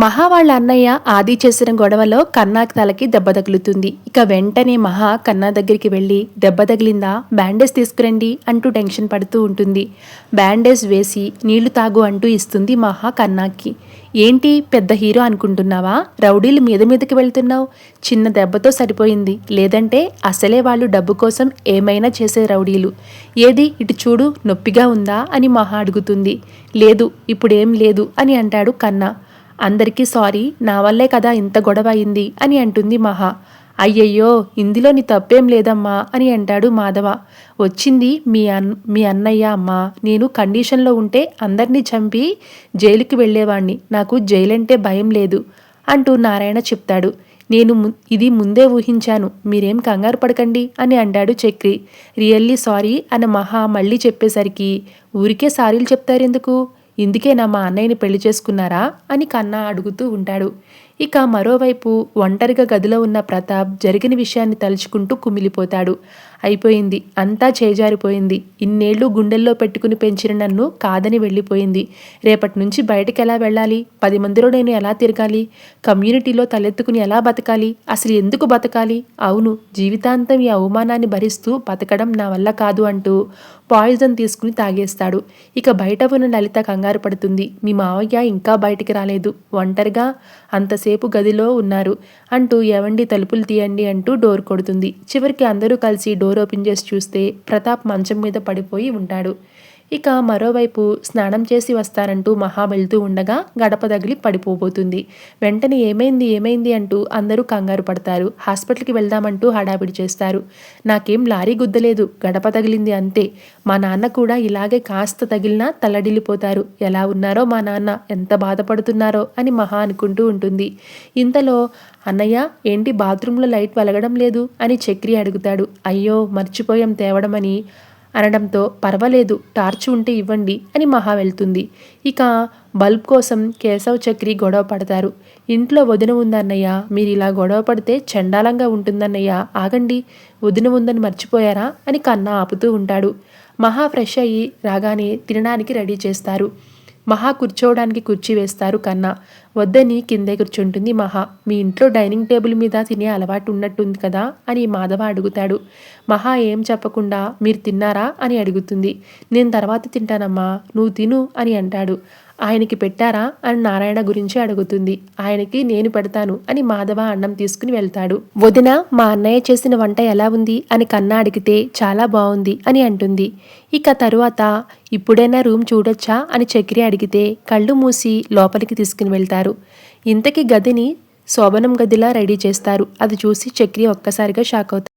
మహా వాళ్ళ అన్నయ్య ఆది చేసిన గొడవలో కన్నా తలకి దెబ్బ తగులుతుంది. ఇక వెంటనే మహా కన్నా దగ్గరికి వెళ్ళి దెబ్బ తగిలిందా? బ్యాండేజ్ తీసుకురండి అంటూ టెన్షన్ పడుతూ ఉంటుంది. బ్యాండేజ్ వేసి నీళ్ళు తాగు అంటూ ఇస్తుంది మహా కన్నాకి. ఏంటి? పెద్ద హీరో అనుకుంటున్నావా? రౌడీలు మీద మీదకి వెళ్తున్నావు? చిన్న దెబ్బతో సరిపోయింది. లేదంటే అసలే వాళ్ళు డబ్బు కోసం ఏమైనా చేసే రౌడీలు. ఏది? ఇటు చూడు నొప్పిగా ఉందా? అని మహా అడుగుతుంది. లేదు ఇప్పుడేం లేదు అని అంటాడు కన్నా. అందరికీ సారీ నా వల్లే కదా ఇంత గొడవ అయింది అని అంటుంది మహా. అయ్యయ్యో ఇందులో నీ తప్పేం లేదమ్మా అని అంటాడు మాధవ. వచ్చింది మీ అన్ మీ అన్నయ్య అమ్మా. నేను కండిషన్లో ఉంటే అందరినీ చంపి జైలుకి వెళ్ళేవాణ్ణి. నాకు జైలంటే భయం లేదు అంటూ నారాయణ చెప్తాడు. నేను ఇది ముందే ఊహించాను. మీరేం కంగారు పడకండి అని అంటాడు చక్రి. రియల్లీ సారీ అని మహా మళ్ళీ చెప్పేసరికి ఊరికే సారీలు చెప్తారెందుకు? ఇందుకేనా మా అన్నయ్యని పెళ్ళి చేసుకున్నారా? అని కన్నా అడుగుతూ ఉంటాడు. ఇక మరోవైపు ఒంటరిగా గదిలో ఉన్న ప్రతాప్ జరిగిన విషయాన్ని తలుచుకుంటూ కుమిలిపోతాడు. అయిపోయింది. అంతా చేజారిపోయింది. ఇన్నేళ్ళు గుండెల్లో పెట్టుకుని పెంచిన నన్ను కాదని వెళ్ళిపోయింది. రేపటి నుంచి బయటకు ఎలా వెళ్ళాలి? పది మందిలో నేను ఎలా తిరగాలి? కమ్యూనిటీలో తలెత్తుకుని ఎలా బతకాలి? అసలు ఎందుకు బతకాలి? అవును జీవితాంతం ఈ అవమానాన్ని భరిస్తూ బతకడం నా వల్ల కాదు అంటూ పాయిజన్ తీసుకుని తాగేస్తాడు. ఇక బయట ఉన్న లలిత కంగారు పడుతుంది. మీ మావయ్య ఇంకా బయటికి రాలేదు. ఒంటరిగా అంతసేపు గదిలో ఉన్నారు? అంటూ ఎవండి తలుపులు తీయండి అంటూ డోర్ కొడుతుంది. చివరికి అందరూ కలిసి డోర్ ఓపెన్ చేసి చూస్తే ప్రతాప్ మంచం మీద పడిపోయి ఉంటాడు. ఇక మరోవైపు స్నానం చేసి వస్తారంటూ మహా వెళ్తూ ఉండగా గడప తగిలి పడిపోబోతుంది. వెంటనే ఏమైంది ఏమైంది అంటూ అందరూ కంగారు పడతారు. హాస్పిటల్కి వెళ్దామంటూ హడావిడి చేస్తారు. నాకేం లారీ గుద్దలేదు గడప తగిలింది అంతే. మా నాన్న కూడా ఇలాగే కాస్త తగిలినా తల్లడిల్లిపోతారు. ఎలా ఉన్నారో మా నాన్న ఎంత బాధపడుతున్నారో అని మహా అనుకుంటూ ఉంటుంది. ఇంతలో అన్నయ్య ఏంటి బాత్రూంలో లైట్ వెలగడం లేదు? అని చక్రి అడుగుతాడు. అయ్యో మర్చిపోయాం తేవడమని. అనడంతో పర్వాలేదు టార్చ్ ఉంటే ఇవ్వండి అని మహా వెళ్తుంది. ఇక బల్బ్ కోసం కేశవ్ చక్రి గొడవ పడతారు. ఇంట్లో వదిన ఉందన్నయ్య మీరు ఇలా గొడవ పడితే చండాలంగా ఉంటుందన్నయ్య ఆగండి వదిన ఉందని మర్చిపోయారా అని కన్నా ఆపుతూ ఉంటాడు. మహా ఫ్రెష్ అయ్యి రాగానే తినడానికి రెడీ చేస్తారు. మహా కూర్చోవడానికి కుర్చీ వేస్తారు కన్నా. వద్దని కిందే కూర్చుంటుంది మహా. మీ ఇంట్లో డైనింగ్ టేబుల్ మీద తినే అలవాటు ఉన్నట్టుంది కదా? అని మాధవ అడుగుతాడు. మహా ఏం చెప్పకుండా మీరు తిన్నారా? అని అడుగుతుంది. నేను తర్వాత తింటానమ్మా. నువ్వు తిను అని అంటాడు. ఆయనకి పెట్టారా? అని నారాయణ గురించి అడుగుతుంది. ఆయనకి నేను పెడతాను అని మాధవ అన్నం తీసుకుని వెళ్తాడు. వదిన మా అన్నయ్య చేసిన వంట ఎలా ఉంది? అని కన్నా అడిగితే చాలా బాగుంది అని అంటుంది. ఇక తరువాత ఇప్పుడైనా రూమ్ చూడొచ్చా? అని చక్రి అడిగితే కళ్ళు మూసి లోపలికి తీసుకుని వెళ్తారు. ఇంతకీ గదిని శోభనం గదిలా రెడీ చేస్తారు. అది చూసి చక్రి ఒక్కసారిగా షాక్ అవుతారు.